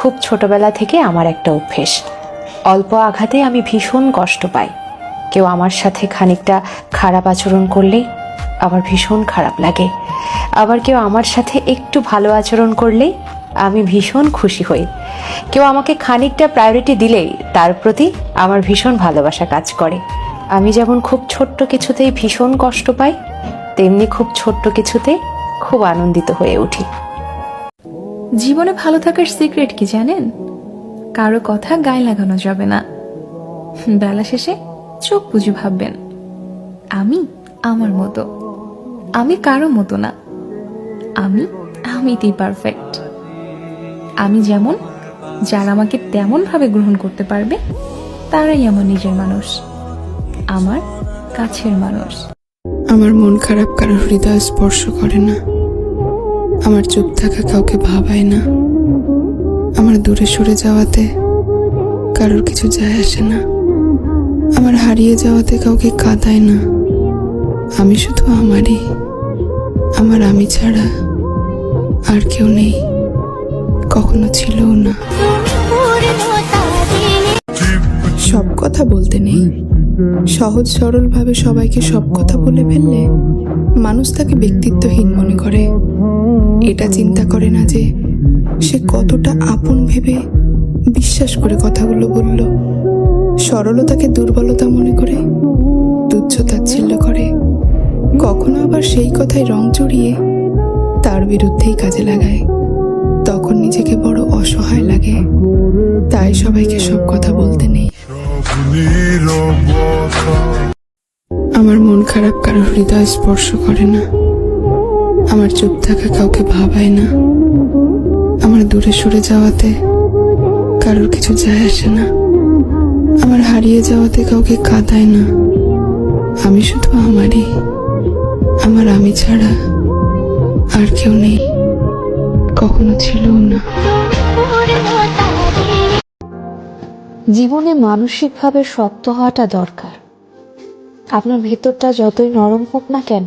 খুব ছোটবেলা থেকে আমার একটা অভ্যেস। অল্প আঘাতে আমি ভীষণ কষ্ট পাই। কেউ আমার সাথে খানিকটা খারাপ আচরণ করলেই আমার ভীষণ খারাপ লাগে। আবার কেউ আমার সাথে একটু ভালো আচরণ করলেই আমি ভীষণ খুশি হই। কেউ আমাকে খানিকটা প্রায়োরিটি দিলেই তার প্রতি আমার ভীষণ ভালোবাসা কাজ করে। আমি যেমন খুব ছোট্ট কিছুতেই ভীষণ কষ্ট পাই, তেমনি খুব ছোট্ট কিছুতে খুব আনন্দিত হয়ে উঠি। জীবনে ভালো থাকার সিক্রেট কি জানেন? কারও কথা গায়ে লাগানো যাবে না। বেলা শেষে চোখ বুঝে ভাববেন, আমি আমার মতো। আমি কারও মতো না। আমি আমিতেই পারফেক্ট আমি যেমন, যারা আমাকে তেমন ভাবে গ্রহণ করতে পারবে, তারাই আমার নিজের মানুষ। আমার কাছের মানুষ। আমার মন খারাপ কারও হৃদয় স্পর্শ করে না। আমার চুপ থাকা কাউকে ভাবায় না। আমার দূরে সরে যাওয়াতে কারোর কিছু যায় আসে না। আমার হারিয়ে যাওয়াতে কাউকে কাঁদায় না। আমি শুধু আমারই। আমার আমি ছাড়া আর কেউ নেই। কখনো ছিলও না। সব কথা বলতে নেই। সহজ সরলভাবে সবাইকে সব কথা বলে ফেললে মানুষ তাকে ব্যক্তিত্বহীন মনে করে। এটা চিন্তা করে না যে সে কতটা আপন ভেবে বিশ্বাস করে কথাগুলো বলল। সরলতাকে দুর্বলতা মনে করে তুচ্ছ তাচ্ছিল্য করে। কখনো আবার সেই কথায় রং চড়িয়ে তার বিরুদ্ধেই কাজে লাগায়। তখন নিজেকে বড় অসহায় লাগে। তাই সবাইকে সব কথা বলতে নেই। আমার মন খারাপ কারও হৃদয় স্পর্শ করে না। আমার চুপ থাকা কাউকে ভাবায় না। আমার দূরে সরে যাওয়াতে কারোর কিছু যায় আসে না। আমার হারিয়ে যাওয়াতে কাউকে কাঁদায় না। আমি শুধু আমারই। আমার আমি ছাড়া আর কেউ নেই। কখনো ছিলও না। জীবনে মানসিকভাবে শক্ত হওয়াটা দরকার। আপনার ভেতরটা যতই নরম হোক না কেন,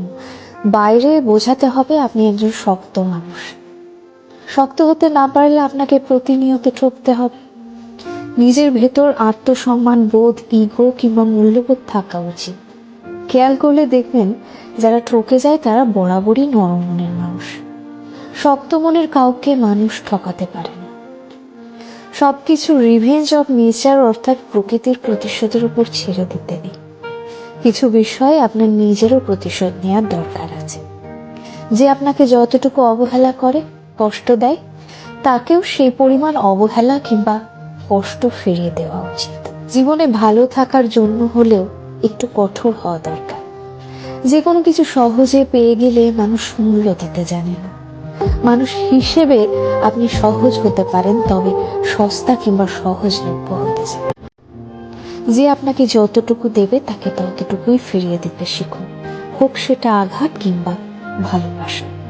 বাইরে বোঝাতে হবে আপনি একজন শক্ত মানুষ। শক্ত হতে না পারলে আপনাকে প্রতিনিয়ত ঠকতে হবে। নিজের ভেতর আত্মসম্মান, বোধ, ইগো কিংবা মূল্যবোধ থাকা উচিত। খেয়াল করলে দেখবেন যারা ঠকে যায় তারা বরাবরই নরম মনের মানুষ। শক্ত মনের কাউকে মানুষ ঠকাতে পারে না। সবকিছু রিভেঞ্জ অফ নেচার অর্থাৎ প্রকৃতির প্রতিশোধের উপর ছেড়ে দিতে নেই। কিছু বিষয়ে আপনার নিজেরও প্রতিশোধ নেওয়ার দরকার আছে। যে আপনাকে যতটুকু অবহেলা করে, কষ্ট দেয়, তাকেও সেই পরিমাণ অবহেলা কিংবা কষ্ট ফিরিয়ে দেওয়া উচিত। জীবনে ভালো থাকার জন্য হলেও একটু কঠোর হওয়া দরকার। যে কোনো কিছু সহজে পেয়ে গেলে মানুষ মূল্য দিতে জানে না। মানুষ হিসেবে আপনি সহজ হতে পারেন, তবে সস্তা কিংবা সহজলভ্য হতে চান। যে আপনাকে যতটুকু দেবে তাকে ততটুকুই ফিরিয়ে দিতে শিখুন। হোক সেটা আঘাত কিংবা ভালোবাসা।